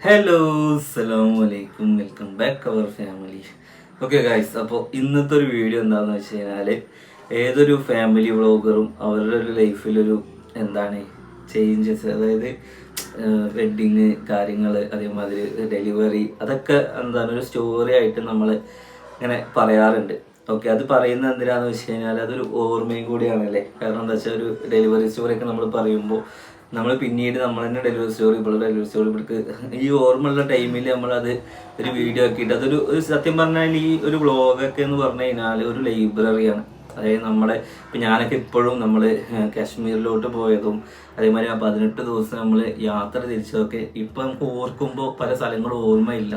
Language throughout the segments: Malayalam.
ഹലോ അസ്സലാമു അലൈക്കും welcome back our family okay guys അപ്പോൾ ഇന്നത്തെ ഒരു വീഡിയോ എന്താണെന്ന് വെച്ച് കഴിഞ്ഞാൽ ഏതൊരു ഫാമിലി വ്ളോഗറും അവരുടെ ഒരു ലൈഫിലൊരു എന്താണ് ചേഞ്ചസ് അതായത് വെഡിങ് കാര്യങ്ങൾ അതേമാതിരി ഡെലിവറി അതൊക്കെ എന്താണ് ഒരു സ്റ്റോറി ആയിട്ട് നമ്മൾ ഇങ്ങനെ പറയാറുണ്ട്. ഓക്കെ അത് പറയുന്നത് എന്തിനാന്ന് വെച്ച് കഴിഞ്ഞാൽ അതൊരു ഓർമ്മയും കൂടിയാണല്ലേ? കാരണം എന്താ വെച്ചാൽ ഒരു ഡെലിവറി സ്റ്റോറിയൊക്കെ നമ്മൾ പറയുമ്പോൾ നമ്മൾ പിന്നീട് നമ്മൾ തന്നെ ഡെലിവറി സ്റ്റോറി ഇപ്പോൾ ഡെലിവറി സ്റ്റോറി ഇവർക്ക് ഈ ഓർമ്മയുള്ള ടൈമിൽ നമ്മളത് ഒരു വീഡിയോ ആക്കിയിട്ട് അതൊരു ഒരു സത്യം പറഞ്ഞാൽ ഈ ഒരു വ്ളോഗൊക്കെ എന്ന് പറഞ്ഞു കഴിഞ്ഞാൽ ഒരു ലൈബ്രറിയാണ് അതായത് നമ്മുടെ ഇപ്പം ഞാനൊക്കെ ഇപ്പോഴും നമ്മൾ കാശ്മീരിലോട്ട് പോയതും അതേമാതിരി ആ പതിനെട്ട് ദിവസം നമ്മൾ യാത്ര തിരിച്ചതൊക്കെ ഇപ്പം നമുക്ക് ഓർക്കുമ്പോൾ പല സ്ഥലങ്ങളും ഓർമ്മയില്ല.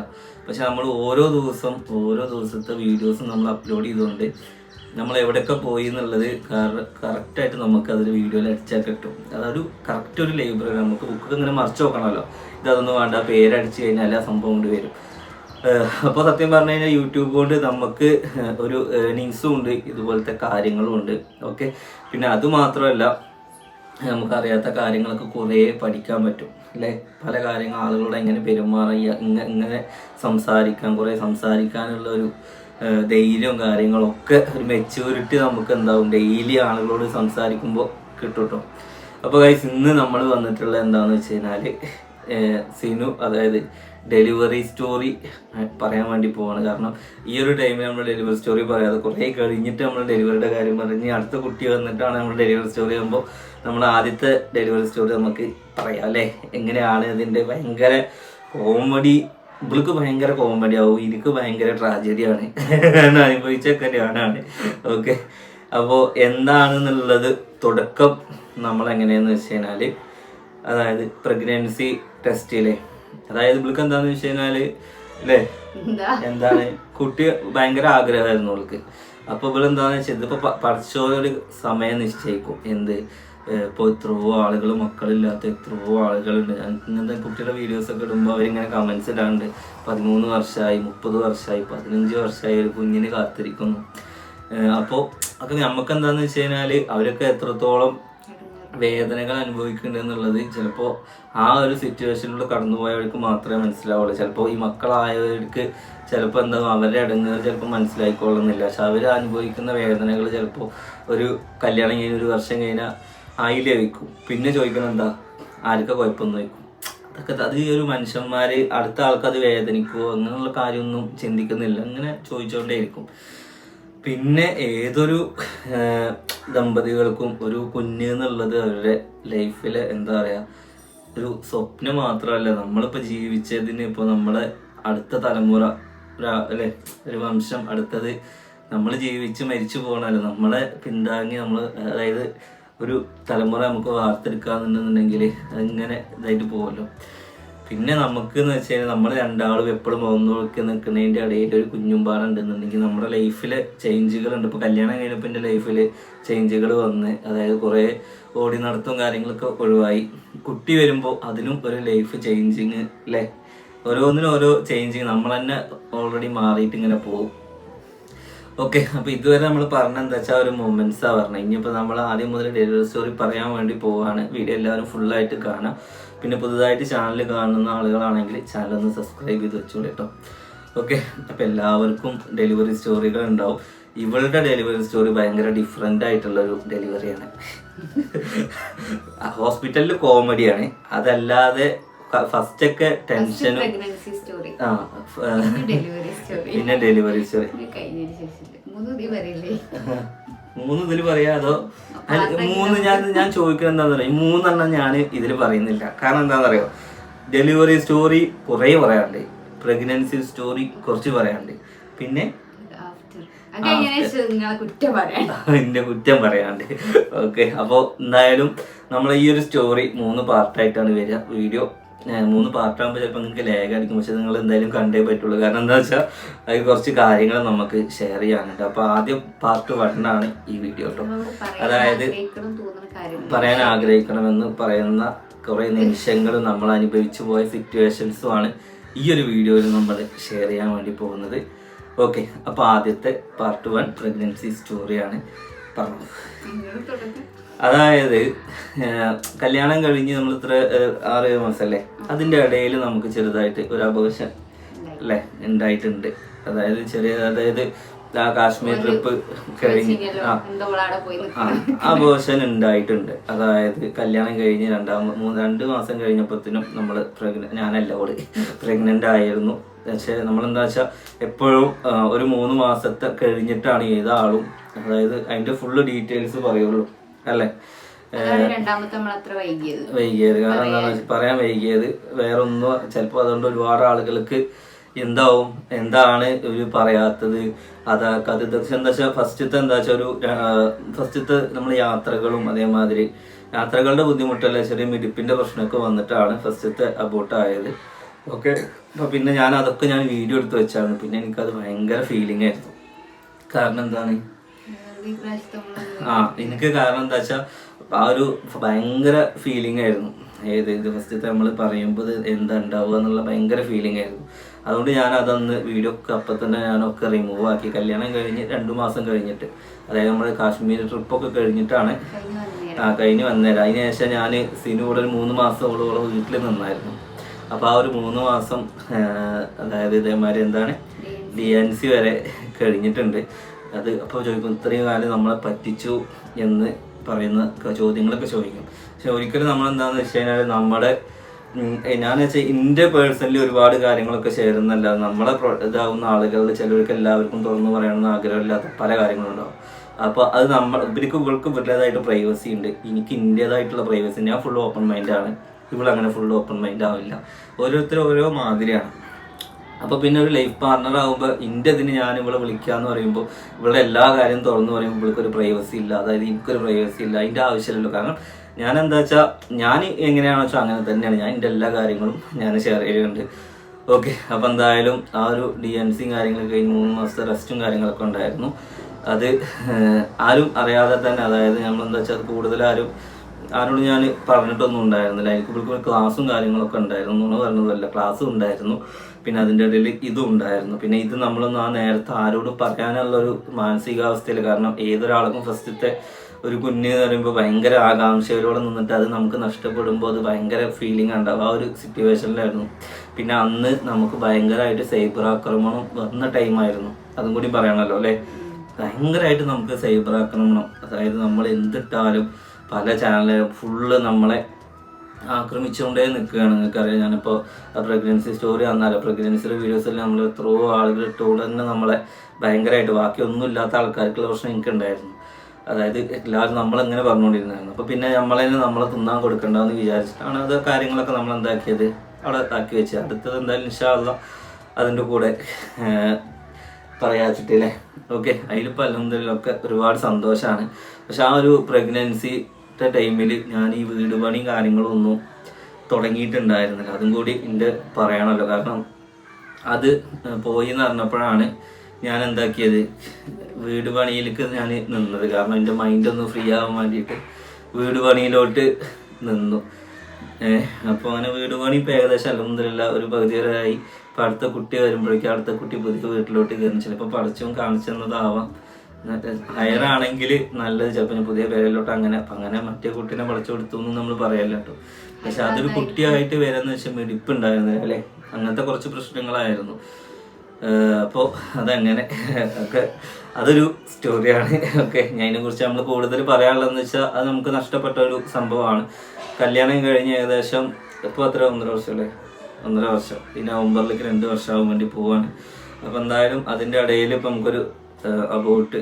പക്ഷെ നമ്മൾ ഓരോ ദിവസം ഓരോ ദിവസത്തെ വീഡിയോസും നമ്മൾ അപ്ലോഡ് ചെയ്തുകൊണ്ട് നമ്മൾ എവിടെയൊക്കെ പോയി എന്നുള്ളത് കറക്റ്റായിട്ട് നമുക്ക് അതൊരു വീഡിയോയിൽ അടിച്ചാൽ കിട്ടും. അതൊരു കറക്റ്റ് ഒരു ലൈബ്രറി നമുക്ക് ബുക്കൊക്കെ ഇങ്ങനെ മറിച്ച് നോക്കണമല്ലോ. ഇതൊന്നും വേണ്ട പേരടിച്ച് കഴിഞ്ഞാൽ ആ സംഭവം കൊണ്ട് വരും. അപ്പോൾ സത്യം പറഞ്ഞു കഴിഞ്ഞാൽ യൂട്യൂബ് കൊണ്ട് നമുക്ക് ഒരു ഏണിങ്സും ഉണ്ട് ഇതുപോലത്തെ കാര്യങ്ങളും ഉണ്ട്. ഓക്കെ പിന്നെ അത് മാത്രമല്ല നമുക്കറിയാത്ത കാര്യങ്ങളൊക്കെ കുറേ പഠിക്കാൻ പറ്റും. അല്ലേ? പല കാര്യങ്ങളും ആളുകളോട് എങ്ങനെ പെരുമാറുക ഇങ്ങനെ ഇങ്ങനെ സംസാരിക്കാൻ കുറേ സംസാരിക്കാനുള്ള ഒരു ധൈര്യവും കാര്യങ്ങളൊക്കെ ഒരു മെച്യൂരിറ്റി നമുക്ക് എന്താവും ഡെയിലി ആളുകളോട് സംസാരിക്കുമ്പോൾ കിട്ടും കേട്ടോ അപ്പോൾ ഗൈസ് ഇന്ന് നമ്മൾ വന്നിട്ടുള്ള എന്താണെന്ന് വെച്ച് കഴിഞ്ഞാൽ സിനു അതായത് ഡെലിവറി സ്റ്റോറി പറയാൻ വേണ്ടി പോവാണ്. കാരണം ഈ ഒരു ടൈമിൽ നമ്മൾ ഡെലിവറി സ്റ്റോറി പറയാതെ കുറേ കഴിഞ്ഞിട്ട് നമ്മൾ ഡെലിവറിയുടെ കാര്യം പറഞ്ഞ് അടുത്ത കുട്ടി വന്നിട്ടാണ് നമ്മൾ ഡെലിവറി സ്റ്റോറി ആകുമ്പോൾ നമ്മൾ ആദ്യത്തെ ഡെലിവറി സ്റ്റോറി നമുക്ക് പറയാം അല്ലേ? എങ്ങനെയാണ് ഇതിന്റെ ഭയങ്കര കോമഡി ഇവൾക്ക് ഭയങ്കര കോമഡി ആവും എനിക്ക് ഭയങ്കര ട്രാജഡിയാണ് അനുഭവിച്ച കല്യാണമാണ് ഓക്കെ അപ്പോൾ എന്താണെന്നുള്ളത് തുടക്കം നമ്മൾ എങ്ങനെയാന്ന് വെച്ച് കഴിഞ്ഞാൽ അതായത് പ്രഗ്നൻസി ടെസ്റ്റിലെ അതായത് ഇവൾക്ക് എന്താന്ന് വെച്ച് കഴിഞ്ഞാൽ അല്ലേ എന്താ? എന്താണ്? കുട്ടി ഭയങ്കര ആഗ്രഹമായിരുന്നു അവൾക്ക് അപ്പൊ ഇവിടെ എന്താന്ന് വെച്ചാൽ ഇതിപ്പോ പഠിച്ചോ പഠിച്ചോരൊരു സമയം നിശ്ചയിക്കും. എന്ത്? ഏഹ് ഇപ്പൊ എത്രയോ ആളുകൾ മക്കളില്ലാത്ത എത്രയോ ആളുകളുണ്ട്. ഞങ്ങൾക്ക് ഇങ്ങനത്തെ കുട്ടിയുടെ വീഡിയോസ് ഒക്കെ ഇടുമ്പോൾ അവരിങ്ങനെ കമന്റ്സ് ഇടാണ്ട് പതിമൂന്ന് വർഷമായി മുപ്പത് വർഷമായി പതിനഞ്ച് വർഷമായി ഒരു കുഞ്ഞിന് കാത്തിരിക്കുന്നു. അപ്പോൾ അപ്പോ ഒക്കെ നമുക്ക് എന്താന്ന് വെച്ച് കഴിഞ്ഞാൽ അവരൊക്കെ എത്രത്തോളം വേദനകൾ അനുഭവിക്കുന്നുണ്ട് എന്നുള്ളത് ചിലപ്പോൾ ആ ഒരു സിറ്റുവേഷനിലൂടെ കടന്നുപോയവർക്ക് മാത്രമേ മനസ്സിലാവുള്ളൂ. ചിലപ്പോൾ ഈ മക്കളായവർക്ക് ചിലപ്പോൾ എന്താ അവരുടെ അടങ്ങുകൾ ചിലപ്പോൾ മനസ്സിലായിക്കൊള്ളുന്നില്ല. പക്ഷെ അവർ അനുഭവിക്കുന്ന വേദനകൾ ചിലപ്പോൾ ഒരു കല്യാണം കഴിഞ്ഞ ഒരു വർഷം കഴിഞ്ഞാൽ ആയില്ലേ വയ്ക്കും പിന്നെ ചോദിക്കണം എന്താ ആർക്കാ കുഴപ്പമൊന്നും വയ്ക്കും അതൊക്കെ അത് ഈ ഒരു മനുഷ്യന്മാര് അടുത്ത ആൾക്ക് അത് വേദനിക്കുമോ അങ്ങനെയുള്ള കാര്യമൊന്നും ചിന്തിക്കുന്നില്ല. അങ്ങനെ ചോദിച്ചുകൊണ്ടേയിരിക്കും പിന്നെ ഏതൊരു ദമ്പതികൾക്കും ഒരു കുഞ്ഞ് എന്നുള്ളത് അവരുടെ ലൈഫിൽ എന്താ പറയാ ഒരു സ്വപ്നം മാത്രമല്ല. നമ്മളിപ്പോൾ ജീവിച്ചതിന് ഇപ്പോൾ നമ്മളെ അടുത്ത തലമുറ അല്ലെ ഒരു വംശം അടുത്തത്. നമ്മൾ ജീവിച്ച് മരിച്ചു പോകണമല്ലോ നമ്മളെ പിന്താങ്ങി നമ്മൾ അതായത് ഒരു തലമുറ നമുക്ക് വാർത്തെടുക്കാന്നുണ്ടെന്നുണ്ടെങ്കിൽ അങ്ങനെ ഇതായിട്ട് പോകുമല്ലോ പിന്നെ നമുക്ക് എന്ന് വെച്ച് കഴിഞ്ഞാൽ നമ്മൾ രണ്ടാളും എപ്പോഴും നോക്കി നിൽക്കുന്നതിന്റെ ഇടയിൽ ഒരു കുഞ്ഞുമ്പാടുണ്ടെന്നുണ്ടെങ്കിൽ നമ്മുടെ ലൈഫിൽ ചേഞ്ചുകളുണ്ട്. ഇപ്പോൾ കല്യാണം കഴിഞ്ഞപ്പോൾ എന്റെ ലൈഫിൽ ചേഞ്ചുകൾ വന്ന് അതായത് കുറേ ഓടി നടത്തും കാര്യങ്ങളൊക്കെ ഒഴിവായി. കുട്ടി വരുമ്പോൾ അതിനും ഒരു ലൈഫ് ചേഞ്ചിങ് അല്ലേ ഓരോന്നിനും ഓരോ ചേഞ്ചിങ്. നമ്മൾ തന്നെ ഓൾറെഡി മാറിയിട്ട് ഇങ്ങനെ പോകും. ഓക്കെ അപ്പൊ ഇതുവരെ നമ്മൾ പറഞ്ഞ എന്താ വെച്ചാൽ ഒരു മൊമെന്റ്സാ പറഞ്ഞത് ഇനിയിപ്പോ നമ്മൾ ആദ്യം മുതൽ ഡെലിവറി സ്റ്റോറി പറയാൻ വേണ്ടി പോവാണ്. വീഡിയോ എല്ലാവരും ഫുള്ളായിട്ട് കാണാം. പിന്നെ പുതുതായിട്ട് ചാനൽ കാണുന്ന ആളുകളാണെങ്കിൽ ചാനൽ ഒന്ന് സബ്സ്ക്രൈബ് ചെയ്ത് വെച്ചോളൂ കേട്ടോ ഓക്കെ അപ്പൊ എല്ലാവർക്കും ഡെലിവറി സ്റ്റോറികൾ ഉണ്ടാവും. ഇവളുടെ ഡെലിവറി സ്റ്റോറി ഭയങ്കര ആയിട്ടുള്ള ഒരു ഡെലിവറിയാണ് ഹോസ്പിറ്റലിൽ കോമഡിയാണ് അതല്ലാതെ ഫസ്റ്റ് ഒക്കെ ടെൻഷനും ആ പിന്നെ ഡെലിവറി സ്റ്റോറി. മൂന്ന് ഇതിൽ പറയാ അതോ? മൂന്ന് ഞാൻ ഞാൻ ചോദിക്കുന്നത് എന്താന്ന് പറയാം മൂന്നെണ്ണം ഞാൻ ഇതിൽ പറയുന്നില്ല. കാരണം എന്താണെന്ന് അറിയോ ഡെലിവറി സ്റ്റോറി കുറേ പറയാറുണ്ട്. പ്രഗ്നൻസി സ്റ്റോറി കുറച്ച് പറയാറുണ്ട്. പിന്നെ എന്റെ കുറ്റം പറയാണ്ട് ഓക്കെ അപ്പോൾ എന്തായാലും നമ്മൾ ഈ ഒരു സ്റ്റോറി മൂന്ന് പാർട്ടായിട്ടാണ് വരിക. വീഡിയോ മൂന്ന് പാർട്ടാകുമ്പോൾ ചിലപ്പോൾ നിങ്ങൾക്ക് ലേഗ് അടിക്കും പക്ഷെ നിങ്ങൾ എന്തായാലും കണ്ടേ പറ്റുള്ളൂ. കാരണം എന്താ വെച്ചാൽ അത് കുറച്ച് കാര്യങ്ങൾ നമുക്ക് ഷെയർ ചെയ്യാനുണ്ട്. അപ്പോൾ ആദ്യം പാർട്ട് വണ്ണാണ് ഈ വീഡിയോ കേട്ടോ അതായത് പറയാൻ ആഗ്രഹിക്കണമെന്ന് പറയുന്ന കുറേ നിമിഷങ്ങൾ നമ്മൾ അനുഭവിച്ചു പോയ സിറ്റുവേഷൻസുമാണ് ഈ ഒരു വീഡിയോയിൽ നമ്മൾ ഷെയർ ചെയ്യാൻ വേണ്ടി പോകുന്നത്. ഓക്കെ അപ്പോൾ ആദ്യത്തെ പാർട്ട് വൺ പ്രഗ്നൻസി സ്റ്റോറിയാണ് പറഞ്ഞത്. അതായത് കല്യാണം കഴിഞ്ഞ് നമ്മൾ ഇത്ര ആറ് ഏഴ് മാസമല്ലേ അതിന്റെ ഇടയിൽ നമുക്ക് ചെറുതായിട്ട് ഒരു അപകർഷം അല്ലേ ഉണ്ടായിട്ടുണ്ട്. അതായത് ചെറിയ അതായത് ആ കാശ്മീർ ട്രിപ്പ് കഴിഞ്ഞ് ആ അബോഷൻ ഉണ്ടായിട്ടുണ്ട്. അതായത് കല്യാണം കഴിഞ്ഞ് രണ്ടാം മൂന്ന് രണ്ട് മാസം കഴിഞ്ഞപ്പോഴത്തേനും നമ്മൾ പ്രഗ്ന ഞാനല്ല അവിടെ പ്രഗ്നന്റ് ആയിരുന്നു. പക്ഷെ നമ്മളെന്താ വെച്ചാൽ എപ്പോഴും ഒരു മൂന്ന് മാസത്തെ കഴിഞ്ഞിട്ടാണ് ഏതാളും അതായത് അതിന്റെ ഫുള്ള് ഡീറ്റെയിൽസ് പറയുള്ളൂ. അല്ലേ? വൈകിയത്. കാരണം എന്താണെന്ന് വെച്ചാൽ പറയാൻ വൈകിയത്. വേറെ ഒന്നും ചിലപ്പോൾ അതുകൊണ്ട് ഒരുപാട് ആളുകൾക്ക് എന്താവും എന്താണ് ഒരു പറയാത്തത്. അതാ കഥ. എന്താ വെച്ചാൽ ഫസ്റ്റത്തെ എന്താ വെച്ചാൽ ഒരു ഫസ്റ്റത്തെ നമ്മൾ യാത്രകളും അതേമാതിരി യാത്രകളുടെ ബുദ്ധിമുട്ടല്ല? ചെറിയ മിടിപ്പിന്റെ പ്രശ്നമൊക്കെ വന്നിട്ടാണ് ഫസ്റ്റത്തെ അബോട്ട് ആയത്. ഓക്കെ. അപ്പൊ പിന്നെ ഞാൻ അതൊക്കെ ഞാൻ വീഡിയോ എടുത്ത് വെച്ചാണ്. പിന്നെ എനിക്കത് ഭയങ്കര ഫീലിംഗ് ആയിരുന്നു. കാരണം എന്താണ്? ആ എനിക്ക് കാരണം എന്താ വെച്ചാൽ ആ ഒരു ഭയങ്കര ഫീലിംഗ് ആയിരുന്നു. ഏത് ദിവസത്തെ നമ്മൾ പറയുമ്പോൾ എന്താ ഉണ്ടാവുക എന്നുള്ള ഭയങ്കര ഫീലിംഗ് ആയിരുന്നു. അതുകൊണ്ട് ഞാൻ അതന്ന് വീഡിയോ ഒക്കെ അപ്പം തന്നെ ഞാനൊക്കെ റിമൂവ് ആക്കി. കല്യാണം കഴിഞ്ഞ് രണ്ടു മാസം കഴിഞ്ഞിട്ട്. അതായത് നമ്മൾ കാശ്മീർ ട്രിപ്പൊക്കെ കഴിഞ്ഞിട്ടാണ് ആ കഴിഞ്ഞ് വന്നേരം. അതിന് ശേഷം ഞാൻ സിനു കൂടെ ഒരു മൂന്ന് മാസത്തോളം വീട്ടിൽ നിന്നായിരുന്നു. അപ്പോൾ ആ ഒരു മൂന്ന് മാസം അതായത് ഇതേമാതിരി എന്താണ് ഡി എൻ സി വരെ കഴിഞ്ഞിട്ടുണ്ട്. അത് അപ്പോൾ ചോദിക്കും ഇത്രയും കാലം നമ്മളെ പറ്റിച്ചു എന്ന് പറയുന്ന ചോദ്യങ്ങളൊക്കെ ചോദിക്കും. പക്ഷെ ഒരിക്കലും നമ്മൾ എന്താണെന്ന് വെച്ച് കഴിഞ്ഞാൽ നമ്മുടെ ഞാൻ വെച്ചാൽ എന്റെ പേഴ്സണലി ഒരുപാട് കാര്യങ്ങളൊക്കെ ചേരുന്നല്ല. നമ്മളെ ഇതാവുന്ന ആളുകളുടെ ചിലർക്ക് എല്ലാവർക്കും തുറന്നു പറയണമെന്ന് ആഗ്രഹമില്ലാത്ത പല കാര്യങ്ങളുണ്ടാവും. അപ്പോൾ അത് നമ്മൾ ഇവർക്ക് ഇവൾക്ക് ഇവരുടേതായിട്ട് പ്രൈവസി ഉണ്ട്. എനിക്ക് ഇന്റേതായിട്ടുള്ള പ്രൈവസി ഞാൻ ഫുൾ ഓപ്പൺ മൈൻഡാണ് ഇവളങ്ങനെ ഫുൾ ഓപ്പൺ മൈൻഡ് ആവില്ല. ഓരോരുത്തരും ഓരോ മാതിരിയാണ്. അപ്പൊ പിന്നെ ഒരു ലൈഫ് പാർട്ണർ ആകുമ്പോൾ ഇന്റെ ഇതിന് ഞാൻ ഇവളെ വിളിക്കാന്ന് പറയുമ്പോൾ ഇവളുടെ എല്ലാ കാര്യം തുറന്നു പറയുമ്പോൾ ഇവിടെ ഒരു പ്രൈവസി ഇല്ല. അതായത് എനിക്കൊരു പ്രൈവസി ഇല്ല. അതിന്റെ ആവശ്യമില്ലല്ലോ. കാരണം ഞാൻ എന്താ വെച്ചാൽ ഞാൻ എങ്ങനെയാണെന്ന് വെച്ചാൽ അങ്ങനെ തന്നെയാണ്. ഞാൻ എന്റെ എല്ലാ കാര്യങ്ങളും ഞാൻ ഷെയർ ചെയ്യുന്നുണ്ട് ഓക്കെ അപ്പം എന്തായാലും ആ ഒരു ഡി എൻ സിയും കാര്യങ്ങളൊക്കെ കഴിഞ്ഞ് മൂന്ന് മാസത്തെ റെസ്റ്റും കാര്യങ്ങളൊക്കെ ഉണ്ടായിരുന്നു. അത് ആരും അറിയാതെ തന്നെ അതായത് നമ്മൾ എന്താ വെച്ചാൽ കൂടുതൽ ആരും ആരോട് ഞാൻ പറഞ്ഞിട്ടൊന്നും ഉണ്ടായിരുന്നില്ല. എനിക്ക് ഇവിടെ ക്ലാസ്സും കാര്യങ്ങളൊക്കെ ഉണ്ടായിരുന്നു. എന്ന് പറഞ്ഞതല്ല ക്ലാസ്സും ഉണ്ടായിരുന്നു. പിന്നെ അതിന്റെ ഇടയിൽ ഇതും ഉണ്ടായിരുന്നു. പിന്നെ ഇത് നമ്മളൊന്നും ആ നേരത്തെ ആരോടും പറയാനുള്ള ഒരു മാനസികാവസ്ഥയിൽ കാരണം ഏതൊരാൾക്കും ഫസ്റ്റത്തെ ഒരു കുഞ്ഞ് എന്ന് പറയുമ്പോൾ ഭയങ്കര ആകാംക്ഷയോടെ നിന്നിട്ട് അത് നമുക്ക് നഷ്ടപ്പെടുമ്പോൾ അത് ഭയങ്കര ഫീലിംഗ് ഉണ്ടാവും. ആ ഒരു സിറ്റുവേഷനിലായിരുന്നു പിന്നെ അന്ന് നമുക്ക് ഭയങ്കരമായിട്ട് സൈബർ ആക്രമണം വന്ന ടൈമായിരുന്നു അതും കൂടി പറയണല്ലോ അല്ലേ? ഭയങ്കരമായിട്ട് നമുക്ക് സൈബർ ആക്രമണം. അതായത് നമ്മൾ എന്തിട്ടാലും പല ചാനലും ഫുള്ള് നമ്മളെ ആക്രമിച്ചുകൊണ്ടേ നിൽക്കുകയാണ്. നിങ്ങൾക്കറിയാം ഞാനിപ്പോൾ പ്രഗ്നൻസി സ്റ്റോറി വന്നാലോ? പ്രഗ്നൻസിയുടെ വീഡിയോസിൽ നമ്മൾ എത്രയോ ആളുകൾ ഇട്ടുകൊണ്ട് തന്നെ നമ്മളെ ഭയങ്കരമായിട്ട് ബാക്കിയൊന്നും ഇല്ലാത്ത ആൾക്കാർക്കുള്ള പ്രശ്നം എനിക്കുണ്ടായിരുന്നു. അതായത് എല്ലാവരും നമ്മളെങ്ങനെ പറഞ്ഞുകൊണ്ടിരുന്നായിരുന്നു അപ്പോൾ പിന്നെ നമ്മളെ നമ്മളെ തിന്നാൻ കൊടുക്കണ്ടെന്ന് വിചാരിച്ചിട്ടാണ് അത് കാര്യങ്ങളൊക്കെ നമ്മൾ എന്താക്കിയത്? അവിടെ ആക്കി വെച്ചത്. അടുത്തത് എന്തായാലും ഇൻഷാല്ല അതിന്റെ കൂടെ പറയാച്ചിട്ടില്ലേ ഓക്കെ അതിലിപ്പോൾ ഒക്കെ ഒരുപാട് സന്തോഷമാണ് പക്ഷെ ആ ഒരു പ്രഗ്നൻസിയുടെ ടൈമിൽ ഞാൻ ഈ വീട് പണിയും കാര്യങ്ങളും ഒന്നും തുടങ്ങിയിട്ടുണ്ടായിരുന്നില്ല. അതും കൂടി എന്റെ പറയണമല്ലോ കാരണം അത് പോയി എന്ന് പറഞ്ഞപ്പോഴാണ് ഞാൻ എന്താക്കിയത് വീട് പണിയിലേക്ക് ഞാൻ നിന്നത്. കാരണം എന്റെ മൈൻഡ് ഒന്ന് ഫ്രീ ആവാൻ വേണ്ടിയിട്ട് വീട് പണിയിലോട്ട് നിന്നു. അപ്പോൾ അങ്ങനെ വീട് പണി ഇപ്പം ഏകദേശം അലഹമില്ല ഒരു പകുതി വരെ ആയി. ഇപ്പം അടുത്ത കുട്ടി വരുമ്പോഴേക്കും അടുത്ത കുട്ടി പുതിയ വീട്ടിലോട്ട് കയറി. ചിലപ്പോൾ പഠിച്ചും കാണിച്ചു തന്നതാവാം ഹയർ ആണെങ്കിൽ നല്ലത് ചിലപ്പോൾ പുതിയ പേരിലോട്ട് അങ്ങനെ അങ്ങനെ മറ്റേ കുട്ടീനെ പഠിച്ചു കൊടുത്തു എന്ന് നമ്മൾ പറയല്ല കേട്ടോ. പക്ഷെ അതൊരു കുട്ടിയായിട്ട് വരാന്ന് വെച്ചാൽ മിടിപ്പ് ഉണ്ടായിരുന്നു അല്ലെ? അങ്ങനത്തെ കുറച്ച് പ്രശ്നങ്ങളായിരുന്നു. അപ്പോൾ അതങ്ങനെ ഒക്കെ അതൊരു സ്റ്റോറിയാണ്. ഓക്കെ അതിനെ കുറിച്ച് നമ്മൾ കൂടുതൽ പറയാനുള്ളതെന്ന് വെച്ചാൽ അത് നമുക്ക് നഷ്ടപ്പെട്ട ഒരു സംഭവമാണ്. കല്യാണം കഴിഞ്ഞ് ഏകദേശം ഇപ്പോൾ അത്ര ഒന്നര വർഷമല്ലേ ഒന്നര വർഷം. ഈ നവംബറിലേക്ക് രണ്ട് വർഷമാകാൻ വേണ്ടി പോവാണ്. അപ്പോൾ എന്തായാലും അതിന്റെ ഇടയിൽ ഇപ്പം നമുക്കൊരു അബൌട്ട്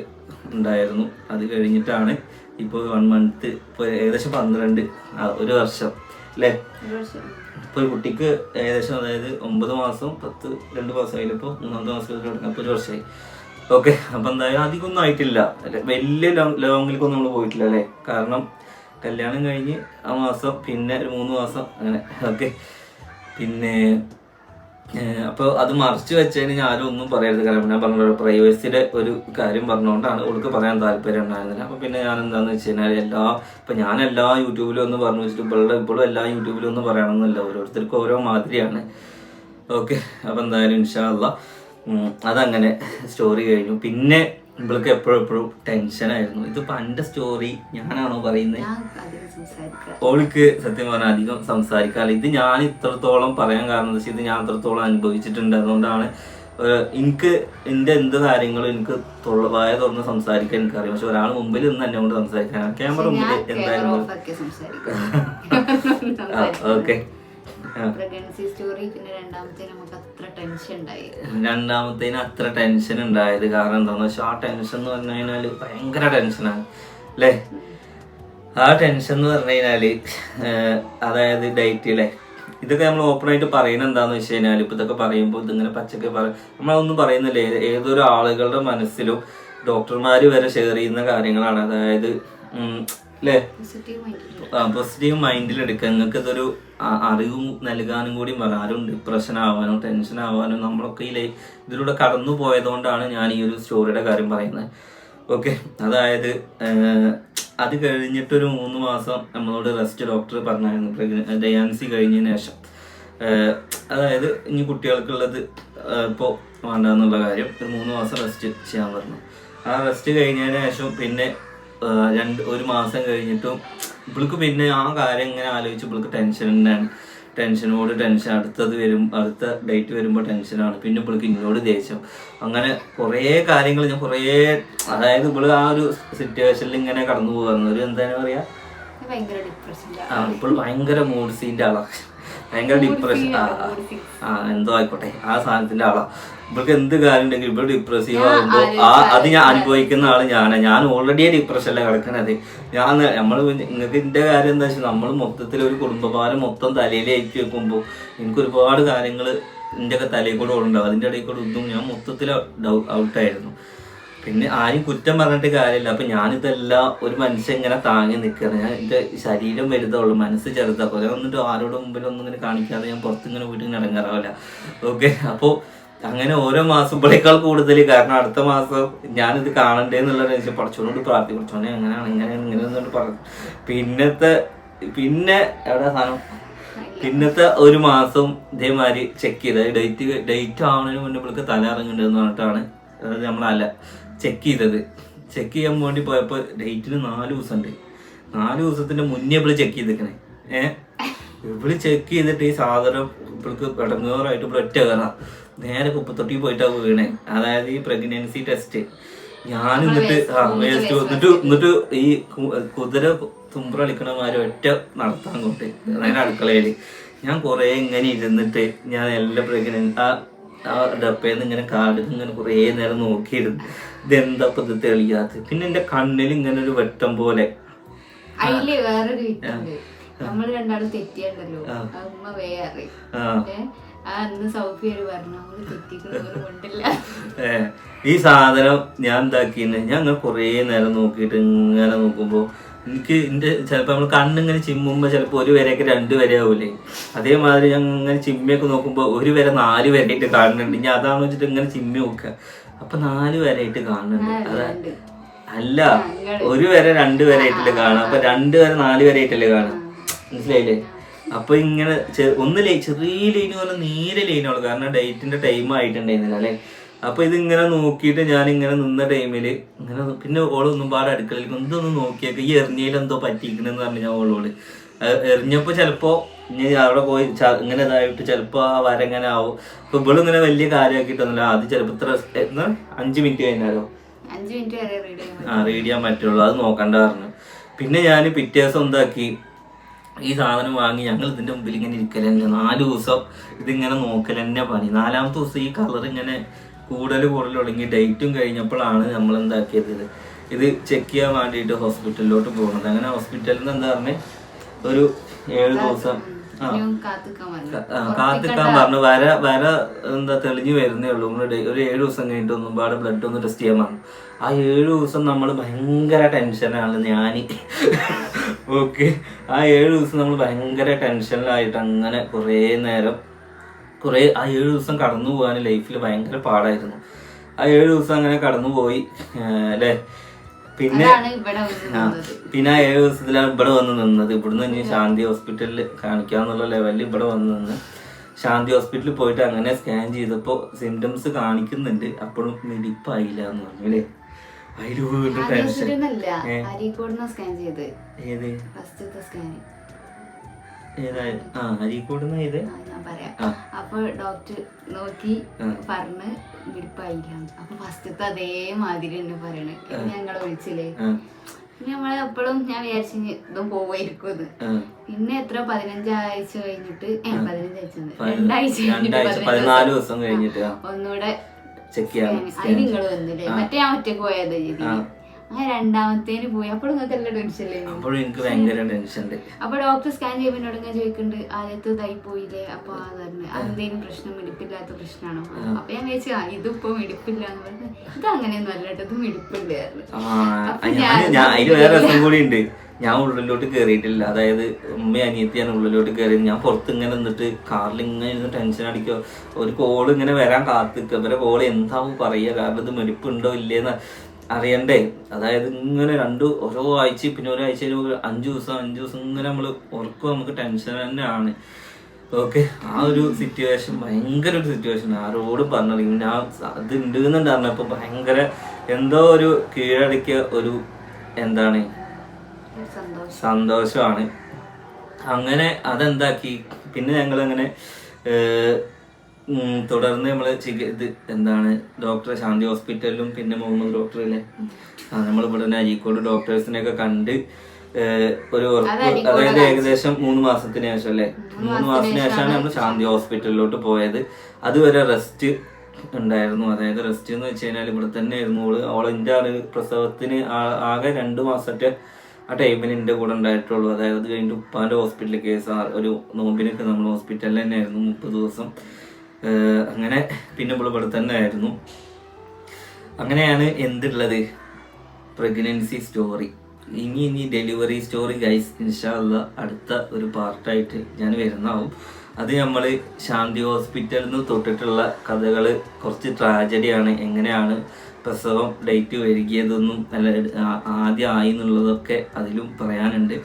ഉണ്ടായിരുന്നു. അത് കഴിഞ്ഞിട്ടാണ് ഇപ്പോൾ വൺ മന്ത് ഇപ്പോൾ ഏകദേശം പന്ത്രണ്ട് ഒരു വർഷം അല്ലേ? ഒരു വർഷം. ഇപ്പൊ ഒരു കുട്ടിക്ക് ഏകദേശം അതായത് ഒമ്പത് മാസം പത്ത് രണ്ട് മാസം ആയില്ലപ്പോൾ മൂന്നാമത്തെ മാസത്തിൽ തുടങ്ങി. അപ്പോൾ ഒരു വർഷമായി. ഓക്കെ അപ്പം എന്തായാലും അധികമൊന്നും ആയിട്ടില്ല. അല്ലെ വലിയ ലോങ്ങിലേക്കൊന്നും നമ്മൾ പോയിട്ടില്ല അല്ലേ? കാരണം കല്യാണം കഴിഞ്ഞ് ആ മാസം പിന്നെ ഒരു മൂന്ന് മാസം അങ്ങനെ ഓക്കെ. പിന്നെ അപ്പോൾ അത് മറച്ചു വെച്ചതിന് ആരും ഒന്നും പറയരുത്. കാരണം ഞാൻ പറഞ്ഞ പ്രൈവസിയുടെ ഒരു കാര്യം പറഞ്ഞുകൊണ്ടാണ് അവൾക്ക് പറയാൻ താല്പര്യം ഉണ്ടായിരുന്നില്ല അപ്പോൾ പിന്നെ ഞാൻ എന്താണെന്ന് വെച്ച് കഴിഞ്ഞാൽ എല്ലാ ഇപ്പം ഞാൻ എല്ലാ യൂട്യൂബിലും ഒന്ന് പറഞ്ഞു വെച്ചിട്ട് ഇപ്പോഴും ഇപ്പോഴും എല്ലാ യൂട്യൂബിലും ഒന്നും പറയണമെന്നില്ല. ഓരോരുത്തർക്കും ഓരോ മാതിരിയാണ്. ഓക്കെ അപ്പോൾ എന്തായാലും ഇൻഷാല്ല അതങ്ങനെ സ്റ്റോറി കഴിഞ്ഞു. പിന്നെ ഇവൾക്ക് എപ്പോഴും എപ്പോഴും ടെൻഷനായിരുന്നു ഇതിപ്പോ എന്റെ സ്റ്റോറി ഞാനാണോ പറയുന്നത് ഓൾക്ക് സത്യം പറഞ്ഞാൽ അധികം സംസാരിക്കാറില്ല. ഇത് ഞാൻ ഇത്രത്തോളം പറയാൻ കാരണം വെച്ചാൽ ഇത് ഞാൻ ഇത്രത്തോളം അനുഭവിച്ചിട്ടുണ്ട്. അതുകൊണ്ടാണ് എനിക്ക് എന്റെ എന്ത് കാര്യങ്ങളും എനിക്ക് വായ തുറന്ന് സംസാരിക്കാൻ എനിക്കറിയാം. പക്ഷെ ഒരാൾ മുമ്പിൽ നിന്ന് എന്നെ കൊണ്ട് സംസാരിക്കാൻ ക്യാമറ മുമ്പിൽ എന്തായാലും ഓക്കെ. പ്രഗ്നൻസി സ്റ്റോറി പിന്നെ രണ്ടാമത്തെ നമുക്ക് അത്ര ടെൻഷൻ ഉണ്ടായി. രണ്ടാമത്തേന് അത്ര ടെൻഷൻ ഉണ്ടായത് കാരണം എന്താണെന്ന് വെച്ചാൽ ആ ടെൻഷൻ എന്ന് പറഞ്ഞു കഴിഞ്ഞാൽ ഭയങ്കര ടെൻഷനാണ് അല്ലേ? ആ ടെൻഷൻ എന്ന് പറഞ്ഞു കഴിഞ്ഞാൽ അതായത് ഡേറ്റ് അല്ലേ ഇതൊക്കെ നമ്മൾ ഓപ്പൺ ആയിട്ട് പറയുന്നത് എന്താന്ന് വെച്ച് കഴിഞ്ഞാൽ ഇപ്പൊ ഇതൊക്കെ പറയുമ്പോൾ ഇതിങ്ങനെ പച്ചക്കെ പറ നമ്മളൊന്നും പറയുന്നില്ല. ഏതൊരു ആളുകളുടെ മനസ്സിലും ഡോക്ടർമാർ വരെ ഷെയർ ചെയ്യുന്ന കാര്യങ്ങളാണ്. അതായത് അല്ലേ പോസിറ്റീവ് മൈൻഡിൽ എടുക്കുക. നിങ്ങൾക്ക് ഇതൊരു അറിവും നൽകാനും കൂടി വരാറുണ്ട് ഡിപ്രഷൻ ആവാനോ ടെൻഷൻ ആവാനോ നമ്മളൊക്കെ ഈ ഇതിലൂടെ കടന്നു പോയതുകൊണ്ടാണ് ഞാൻ ഈ ഒരു സ്റ്റോറിയുടെ കാര്യം പറയുന്നത്. ഓക്കെ അതായത് അത് കഴിഞ്ഞിട്ടൊരു മൂന്ന് മാസം നമ്മളോട് റെസ്റ്റ് ഡോക്ടർ പറഞ്ഞായിരുന്നു. പ്രഗ്ന ഡയാൻസി കഴിഞ്ഞതിന് ശേഷം. അതായത് ഇനി കുട്ടികൾക്കുള്ളത് ഇപ്പോൾ വേണ്ടെന്നുള്ള കാര്യം ഒരു മൂന്ന് മാസം റെസ്റ്റ് ചെയ്യാൻ പറഞ്ഞു. ആ റെസ്റ്റ് കഴിഞ്ഞതിന് ശേഷം പിന്നെ രണ്ട് ഒരു മാസം കഴിഞ്ഞിട്ടും ഇവൾക്ക് പിന്നെ ആ കാര്യം ഇങ്ങനെ ആലോചിച്ച് ഇവൾക്ക് ടെൻഷൻ തന്നെയാണ്. ടെൻഷനോട് ടെൻഷൻ അടുത്തത് വരും അടുത്ത ഡേറ്റ് വരുമ്പോൾ ടെൻഷനാണ് പിന്നെ ഇവൾക്ക് ഇന്നോട് ദേഷ്യം. അങ്ങനെ കുറേ കാര്യങ്ങൾ ഞാൻ കുറേ അതായത് ഇവൾ ആ ഒരു സിറ്റുവേഷനിൽ ഇങ്ങനെ കടന്നു പോകുന്നു ഒരു എന്താണ് പറയാ? ഇപ്പോൾ ഭയങ്കര മൂഡ് സീന്റെ ആളാ ഭയങ്കര ഡിപ്രഷൻ ആ എന്തോ ആയിക്കോട്ടെ. ആ സാധനത്തിന്റെ ആളാ. ഇവൾക്ക് എന്ത് കാര്യം ഉണ്ടെങ്കിൽ ഇപ്പോൾ ഡിപ്രസീവ് ആകുമ്പോൾ ആ അത് ഞാൻ അനുഭവിക്കുന്ന ആൾ ഞാനാ. ഞാൻ ഓൾറെഡി ഡിപ്രഷനിലാണ് കിടക്കണത്. ഞാൻ നമ്മൾ നിങ്ങൾക്ക് ഇതിന്റെ കാര്യം എന്താ വെച്ചാൽ നമ്മൾ മൊത്തത്തിൽ ഒരു കുടുംബഭാരം മൊത്തം തലയിലേക്ക് വെക്കുമ്പോൾ എനിക്ക് ഒരുപാട് കാര്യങ്ങൾ എന്റെ ഒക്കെ തലയിൽ കൂടെ ഉണ്ടാവും അതിന്റെ ഇടയിൽ കൂടെ ഒന്നും ഞാൻ മൊത്തത്തിൽ ഔട്ടായിരുന്നു പിന്നെ ആരും കുറ്റം പറഞ്ഞിട്ട് കാര്യമില്ല. അപ്പൊ ഞാനിതെല്ലാം ഒരു മനുഷ്യൻ ഇങ്ങനെ താങ്ങി നിൽക്കുകയാണ്. ഞാൻ എന്റെ ശരീരം വലുതുള്ളൂ മനസ്സ് ചെറുതാ. പോലെ എന്നിട്ട് ആരോടും മുമ്പിൽ ഒന്നും ഇങ്ങനെ കാണിക്കാതെ ഞാൻ പുറത്ത് ഇങ്ങനെ വീട്ടിൽ ഇങ്ങനെ ഇറങ്ങാറാവില്ല. ഓക്കെ? അപ്പോൾ അങ്ങനെ ഓരോ മാസം ഇപ്പോഴേക്കാൾ കൂടുതൽ. കാരണം അടുത്ത മാസം ഞാനിത് കാണണ്ടേ എന്നുള്ള വെച്ചാൽ പഠിച്ചോണ്ട് പ്രാർത്ഥി പഠിച്ചോണ്ട് എങ്ങനെയാണ് ഇങ്ങനെ ഇങ്ങനെ എന്നിട്ട് പറഞ്ഞു. പിന്നത്തെ പിന്നെ എവിടെ സാധനം? പിന്നത്തെ ഒരു മാസം ഇതേമാതിരി ചെക്ക് ചെയ്ത്. ഡേറ്റ് ഡേറ്റ് ആവുന്നതിന് മുന്നേ ഇവൾക്ക് തല ഇറങ്ങുന്നുണ്ടെന്ന് പറഞ്ഞിട്ടാണ്. അതായത് നമ്മളല്ല ചെക്ക് ചെയ്തത്. ചെക്ക് ചെയ്യാൻ വേണ്ടി പോയപ്പോൾ ഡേറ്റിന് നാല് ദിവസം ഉണ്ട് നാല് ദിവസത്തിന്റെ മുന്നേ ഇവൾ ചെക്ക് ചെയ്തിരിക്കണേ. ഏഹ് ഇവൾ ചെക്ക് ചെയ്തിട്ട് ഈ സാധനം ഇവൾക്ക് ഇടങ്ങേറായിട്ട് ഇവിടെ ഒറ്റ കയറാം നേരെ കുപ്പത്തൊട്ടി പോയിട്ടാ വീണേ. അതായത് ഈ പ്രഗ്നൻസി ടെസ്റ്റ് ഞാൻ എന്നിട്ട് ആ വേസ്റ്റ് എന്നിട്ട് എന്നിട്ട് ഈ കുതിര തുമ്പ കളിക്കണമാര് ഒറ്റ നടത്താൻ കൊണ്ട് അതായത് അടുക്കളയിൽ. ഞാൻ കുറെ ഇങ്ങനെ ഇരുന്നിട്ട് ഞാൻ എല്ലാ പ്രഗ്നൻ ആ ആ ഡപ്പേന്ന് ഇങ്ങനെ കാടിൽ ഇങ്ങനെ കുറേ നേരം നോക്കിയിരുന്നു. ഇതെന്താ ഇത് തെളിയാത്ത പിന്നെ എന്റെ കണ്ണിൽ ഇങ്ങനെ ഒരു വെട്ടം പോലെ. അതിൽ വേറൊരു നമ്മൾ രണ്ടാളും തെറ്റിയണ്ടല്ലോ. അമ്മ വേറെ. അന്ന് സൗഫി ഒരു പറഞ്ഞു നമ്മൾ ഈ സാധനം ഞാൻ എന്താക്കിന്ന്? ഞാൻ അങ്ങനെ കുറേ നേരം നോക്കിയിട്ട് ഇങ്ങനെ നോക്കുമ്പോൾ എനിക്ക് എന്റെ ചിലപ്പോൾ നമ്മൾ കണ്ണിങ്ങനെ ചിമ്മുമ്പോൾ ചിലപ്പോൾ ഒരു വരെയൊക്കെ രണ്ട് വരെ ആവൂലേ അതേമാതിരി ഞാൻ ഇങ്ങനെ ചിമ്മിയൊക്കെ നോക്കുമ്പോൾ ഒരു വരെ നാല് വരെയായിട്ട് കാണുന്നുണ്ട്. ഞാൻ അതാണെന്ന് വെച്ചിട്ട് ഇങ്ങനെ ചിമ്മി നോക്ക അപ്പൊ നാല് വരെയായിട്ട് കാണുന്നുണ്ട്. അതാ അല്ല ഒരു വരെ രണ്ട് വരെ ആയിട്ടല്ലേ കാണാം അപ്പൊ രണ്ട് വരെ നാല് വരെ ആയിട്ടല്ലേ കാണാം മനസ്സിലായില്ലേ? അപ്പൊ ഇങ്ങനെ ഒന്ന് ലൈ ചെറിയ ലൈന് പോലെ നീല ലൈനുള്ളൂ കാരണം ഡേറ്റിന്റെ ടൈം ആയിട്ടുണ്ടായിരുന്നില്ല അല്ലെ? അപ്പൊ ഇതിങ്ങനെ നോക്കിയിട്ട് ഞാൻ ഇങ്ങനെ നിന്ന ടൈമിൽ ഇങ്ങനെ പിന്നെ ഓളൊന്നും പാടെ അടുക്കളയിൽ എന്തൊന്ന് നോക്കിയൊക്കെ ഈ എറിഞ്ഞയിൽ എന്തോ പറ്റിക്കണെന്ന് പറഞ്ഞു ഞാൻ ഓളോട്. എറിഞ്ഞപ്പോ ചിലപ്പോ ഇനി അവിടെ പോയി ഇങ്ങനെ ഇതായിട്ട് ചിലപ്പോ ആ വര ഇങ്ങനെ ആവും. ഇപ്പൊ ഇവളിങ്ങനെ വലിയ കാര്യമാക്കിയിട്ടൊന്നുമില്ല അത് ചിലപ്പോ ഇത്ര എന്നാ അഞ്ചു മിനിറ്റ് കഴിഞ്ഞാലോ? അഞ്ചു മിനിറ്റ് ചെയ്യാൻ ആ റീഡ് ചെയ്യാൻ പറ്റുള്ളൂ. അത് നോക്കണ്ട പറഞ്ഞു. പിന്നെ ഞാൻ പിറ്റേ ദിവസം എന്താക്കി? ഈ സാധനം വാങ്ങി ഞങ്ങൾ ഇതിന്റെ മുമ്പിൽ ഇങ്ങനെ ഇരിക്കലെന്നെ. നാല് ദിവസം ഇതിങ്ങനെ നോക്കലെന്നെ പണി. നാലാമത്തെ ദിവസം ഈ കളർ ഇങ്ങനെ കൂടുതൽ കൂടുതൽ തുടങ്ങി ഡേറ്റും കഴിഞ്ഞപ്പോഴാണ് നമ്മൾ എന്താക്കിയത്. ഇത് ചെക്ക് ചെയ്യാൻ വേണ്ടിയിട്ട് ഹോസ്പിറ്റലിലോട്ട് പോകുന്നത് അങ്ങനെ ഹോസ്പിറ്റലിൽ നിന്ന് എന്താ പറഞ്ഞ? ഒരു ഏഴ് ദിവസം. ആ. കാത്തിക്കാൻ പറഞ്ഞു. വര വര എന്താ തെളിഞ്ഞു വരുന്നേ ഉള്ളൂ. ഒരു ഏഴ് ദിവസം കഴിഞ്ഞിട്ട് ഒന്നും പാടെ ബ്ലഡ് ഒന്ന് ടെസ്റ്റ് ചെയ്യാൻ പറഞ്ഞു. ആ ഏഴ് ദിവസം നമ്മൾ ഭയങ്കര ടെൻഷനാണ് ഞാൻ ഓക്കെ ആ. ഏഴ് ദിവസം നമ്മൾ ഭയങ്കര ടെൻഷനിലായിട്ട് അങ്ങനെ കുറേ നേരം കുറേ ആ ഏഴ് ദിവസം കടന്നു പോകാൻ ലൈഫിൽ ഭയങ്കര പാടായിരുന്നു. ആ ഏഴ് ദിവസം അങ്ങനെ കടന്നു പോയി അല്ലേ? പിന്നെ പിന്നെ ആ ഏഴ് ദിവസത്തിലാണ് ഇവിടെ വന്ന് നിന്നത്. ഇവിടുന്ന് ഇനി ശാന്തി ഹോസ്പിറ്റലിൽ കാണിക്കാന്നുള്ള ലെവലിൽ ഇവിടെ വന്ന് നിന്ന്. ശാന്തി ഹോസ്പിറ്റലിൽ പോയിട്ട് അങ്ങനെ സ്കാൻ ചെയ്തപ്പോൾ സിംറ്റംസ് കാണിക്കുന്നുണ്ട്. അപ്പോഴും മിടിപ്പായില്ല എന്ന് പറഞ്ഞു അല്ലേ? അതിൽ വീണ്ടും ടെൻഷൻ ഏത്? ഫസ്റ്റത്തെ സ്കാൻ ഏതാ? ആ അരീക്കോടുന്ന ഏത് പറയാം. അപ്പൊ ഡോക്ടർ നോക്കി. പറഞ്ഞ് വിടിപ്പായില്ല അപ്പൊ ഫസ്റ്റത്തെ അതേമാതിരി തന്നെ പറയണേ. ഞങ്ങളെ വിളിച്ചില്ലേ? പിന്നെ നമ്മളെ എപ്പോഴും ഞാൻ വിചാരിച്ചു ഇതും പോവായിരിക്കും പിന്നെ എത്ര? പതിനഞ്ചാഴ്ച കഴിഞ്ഞിട്ട് ഏ പതിനഞ്ചാഴ്ച രണ്ടാഴ്ച കഴിഞ്ഞിട്ട് ഒന്നുകൂടെ അതിന് നിങ്ങൾ വന്നില്ലേ? മറ്റേ ഞാൻ ഒറ്റയ്ക്ക് പോയത് ചെയ്തി ആ രണ്ടാമത്തേന് പോയി. അപ്പോഴും നിങ്ങൾക്ക് എല്ലാം ടെൻഷൻ അപ്പോഴും എനിക്ക് ഭയങ്കര ടെൻഷൻ ഉണ്ട് അപ്പൊ ഡോക്ടർ സ്കാൻ ചെയ്യുമ്പോൾ എന്നോട് ഇങ്ങനെ ചോദിക്കുന്നുണ്ട് ആദ്യത്തെ ഇതായി പോയില്ലേ? അപ്പൊ അത് പറഞ്ഞു അതെന്തേലും പ്രശ്നം മിടിപ്പില്ലാത്ത പ്രശ്നമാണോ അപ്പൊ ഞാൻ വിചാരിച്ചു ആ ഇതിപ്പോ മിടിപ്പില്ല എന്ന് പറഞ്ഞു ഇത് അങ്ങനെയൊന്നും അല്ല കേട്ടോ ഇത് മിടിപ്പില്ലായിരുന്നു ഞാൻ ഉള്ളിലോട്ട് കയറിയിട്ടില്ല അതായത് ഉമ്മ അനിയത്തിയാണ് ഉള്ളിലോട്ട് കയറിയത് ഞാൻ പുറത്ത് ഇങ്ങനെ നിന്നിട്ട് കാറിൽ ഇങ്ങനെ ഇരുന്ന് ടെൻഷൻ അടിക്കുക. ഒരു കോൾ ഇങ്ങനെ വരാൻ കാത്തിക്കുക ഇവരെ കോൾ എന്താവും പറയുക. കാരണം ഇത് മെടിപ്പുണ്ടോ ഇല്ലേന്ന് അറിയണ്ടേ? അതായത് ഇങ്ങനെ രണ്ട് ഓരോ ആഴ്ച പിന്നെ ഒരാഴ്ചയിൽ അഞ്ചു ദിവസം അഞ്ചു ദിവസം ഇങ്ങനെ നമ്മൾ ഉറക്കും നമുക്ക് ടെൻഷൻ തന്നെയാണ് ഓക്കെ ആ ഒരു സിറ്റുവേഷൻ ഭയങ്കര ഒരു സിറ്റുവേഷൻ ആരോടും പറഞ്ഞറിയും ഞാൻ അത് ഉണ്ട് എന്നുണ്ട് അപ്പൊ ഭയങ്കര എന്തോ ഒരു കീഴടക്കിയ ഒരു എന്താണ്? സന്തോഷം സന്തോഷമാണ്. അങ്ങനെ അതെന്താക്കി? പിന്നെ ഞങ്ങൾ അങ്ങനെ തുടർന്ന് നമ്മൾ ഇത് എന്താണ് ഡോക്ടറെ ശാന്തി ഹോസ്പിറ്റലിലും പിന്നെ മുഹമ്മദ് ഡോക്ടറിലെ നമ്മൾ ഇവിടെ തന്നെ അരീക്കോട് ഡോക്ടേഴ്സിനെയൊക്കെ കണ്ട് ഒരു ഉറപ്പ് അതായത് ഏകദേശം മൂന്ന് മാസത്തിന് ശേഷം അല്ലേ? മൂന്ന് മാസത്തിന് ശേഷമാണ് നമ്മൾ ശാന്തി ഹോസ്പിറ്റലിലോട്ട് പോയത്. അതുവരെ റെസ്റ്റ് ഉണ്ടായിരുന്നു. അതായത് റെസ്റ്റ് എന്ന് വെച്ച് കഴിഞ്ഞാൽ ഇവിടെ തന്നെ ആയിരുന്നു. ഓൾ എന്റെ ആൾ പ്രസവത്തിന് ആകെ രണ്ട് മാസത്തെ ആ ടൈമിന് എന്റെ കൂടെ ഉണ്ടായിട്ടുള്ളൂ. അതായത് അത് കഴിഞ്ഞിട്ട് ഉപ്പാന്റെ ഹോസ്പിറ്റലിൽ കേസ് ഒരു നോമ്പിനൊക്കെ നമ്മൾ ഹോസ്പിറ്റലിൽ തന്നെ ആയിരുന്നു. മുപ്പത് ദിവസം അങ്ങനെ പിന്നെ ഇവിടെ ഇവിടെ തന്നെ ആയിരുന്നു. അങ്ങനെയാണ് എന്തുള്ളത്? പ്രഗ്നൻസി സ്റ്റോറി ഇനി ഇനി ഡെലിവറി സ്റ്റോറി ഗൈസ് ഇൻഷാല്ല അടുത്ത ഒരു പാർട്ടായിട്ട് ഞാൻ വരുന്നതാവും. അത് നമ്മൾ ശാന്തി ഹോസ്പിറ്റലിൽ നിന്ന് തൊട്ടിട്ടുള്ള കഥകൾ കുറച്ച് ട്രാജഡിയാണ് എങ്ങനെയാണ് പ്രസവം ഡേറ്റ് വരികിയതൊന്നും അല്ല ആദ്യം ആയി എന്നുള്ളതൊക്കെ അതിലും പറയാനുണ്ട്.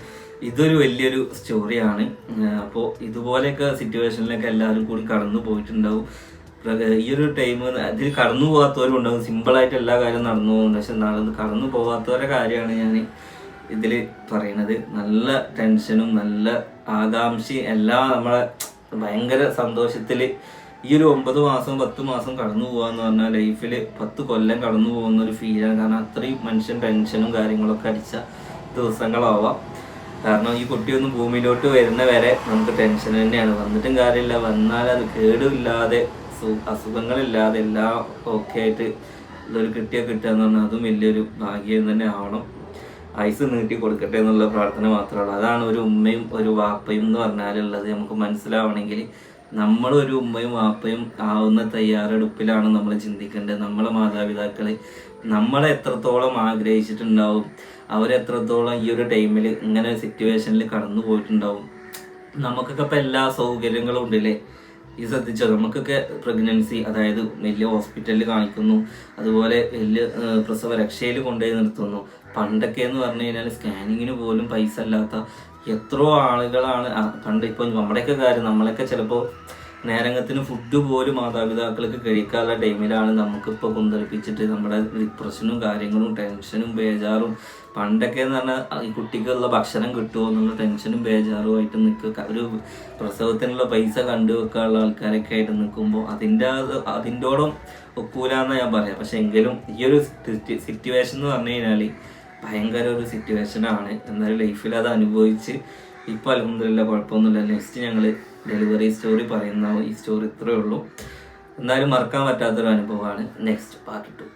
ഇതൊരു വലിയൊരു സ്റ്റോറിയാണ് അപ്പോൾ ഇതുപോലെയൊക്കെ സിറ്റുവേഷനിലൊക്കെ എല്ലാവരും കൂടി കടന്നു പോയിട്ടുണ്ടാവും. ഈ ഒരു ടൈം അതിൽ കടന്നു പോകാത്തവരും ഉണ്ടാവും. സിമ്പിളായിട്ട് എല്ലാ കാര്യവും നടന്നു പോകുന്നുണ്ട്. പക്ഷെ നടന്ന് കടന്നു പോകാത്തവരുടെ കാര്യമാണ് ഞാൻ ഇതിൽ പറയണത്. നല്ല ടെൻഷനും നല്ല ആകാംക്ഷയും എല്ലാം നമ്മളെ ഭയങ്കര സന്തോഷത്തിൽ ഈ ഒരു ഒമ്പത് മാസം പത്ത് മാസം കടന്നു പോകാന്ന് പറഞ്ഞാൽ ലൈഫിൽ പത്ത് കൊല്ലം കടന്നു പോകുന്ന ഒരു ഫീലാണ് കാരണം അത്രയും മനുഷ്യൻ ടെൻഷനും കാര്യങ്ങളൊക്കെ അടിച്ച ദിവസങ്ങളാവാം. കാരണം ഈ കുട്ടിയൊന്നും ഭൂമിയിലോട്ട് വരുന്ന വരെ നമുക്ക് ടെൻഷൻ തന്നെയാണ്. വന്നിട്ടും കാര്യമില്ല. വന്നാൽ അത് കേടുമില്ലാതെ അസുഖങ്ങളില്ലാതെ എല്ലാം ഓക്കെ ആയിട്ട് ഇതൊരു കിട്ടിയ കിട്ടുക എന്ന് പറഞ്ഞാൽ അതും വലിയൊരു ഭാഗ്യം തന്നെ ആവണം. ഐസ് നീട്ടി കൊടുക്കട്ടെ എന്നുള്ള പ്രാർത്ഥന മാത്രമേ ഉള്ളൂ. അതാണ് ഒരു ഉമ്മയും ഒരു വാപ്പയും എന്ന് പറഞ്ഞാലുള്ളത് നമുക്ക് മനസ്സിലാവണമെങ്കിൽ നമ്മളൊരു ഉമ്മയും വാപ്പയും ആവുന്ന തയ്യാറെടുപ്പിലാണ് നമ്മൾ ചിന്തിക്കേണ്ടത്. നമ്മളെ മാതാപിതാക്കളെ നമ്മളെ എത്രത്തോളം ആഗ്രഹിച്ചിട്ടുണ്ടാവും. അവരെത്രത്തോളം ഈ ഒരു ടൈമിൽ ഇങ്ങനെ സിറ്റുവേഷനിൽ കടന്നു പോയിട്ടുണ്ടാവും. നമുക്കൊക്കെ ഇപ്പം എല്ലാ സൗകര്യങ്ങളും ഉണ്ടല്ലേ? ഈ ശ്രദ്ധിച്ചോ? നമുക്കൊക്കെ പ്രഗ്നൻസി അതായത് വലിയ ഹോസ്പിറ്റലിൽ കാണിക്കുന്നു. അതുപോലെ വലിയ പ്രസവ രക്ഷയിൽ കൊണ്ടുപോയി നിർത്തുന്നു. പണ്ടൊക്കെ എന്ന് പറഞ്ഞു കഴിഞ്ഞാൽ സ്കാനിങ്ങിന് പോലും പൈസ അല്ലാത്ത എത്രയോ ആളുകളാണ് പണ്ട് ഇപ്പോൾ നമ്മുടെയൊക്കെ കാര്യം നമ്മളൊക്കെ ചിലപ്പോൾ നേരങ്ങത്തിന് ഫുഡ് പോലും മാതാപിതാക്കൾക്ക് കഴിക്കാനുള്ള ടൈമിലാണ് നമുക്കിപ്പോൾ കുന്തളിപ്പിച്ചിട്ട് നമ്മുടെ ഡിപ്രഷനും കാര്യങ്ങളും ടെൻഷനും ബേജാറും. പണ്ടൊക്കെ എന്ന് പറഞ്ഞാൽ ഈ കുട്ടിക്കുള്ള ഭക്ഷണം കിട്ടുമോ എന്നുള്ള ടെൻഷനും ബേജാറും ആയിട്ട് നിൽക്കുക ഒരു പ്രസവത്തിനുള്ള പൈസ കണ്ടുവെക്കാനുള്ള ആൾക്കാരൊക്കെ ആയിട്ട് നിൽക്കുമ്പോൾ അതിന്റെ അത് ഒക്കൂല ഒക്കൂലെന്ന് ഞാൻ പറയാം. പക്ഷെ എങ്കിലും ഈ ഒരു സിറ്റുവേഷൻ എന്ന് പറഞ്ഞു കഴിഞ്ഞാൽ ഭയങ്കര ഒരു സിറ്റുവേഷനാണ് എന്നാലും ലൈഫിൽ അത് അനുഭവിച്ച് ഇപ്പം അലഹമില്ല കുഴപ്പമൊന്നുമില്ല. നെക്സ്റ്റ് ഞങ്ങൾ ഡെലിവറി സ്റ്റോറി പറയുന്ന ഈ സ്റ്റോറി ഇത്രയേ ഉള്ളൂ. എന്നാലും മറക്കാൻ പറ്റാത്തൊരു അനുഭവമാണ് നെക്സ്റ്റ് പാർട്ട് ടു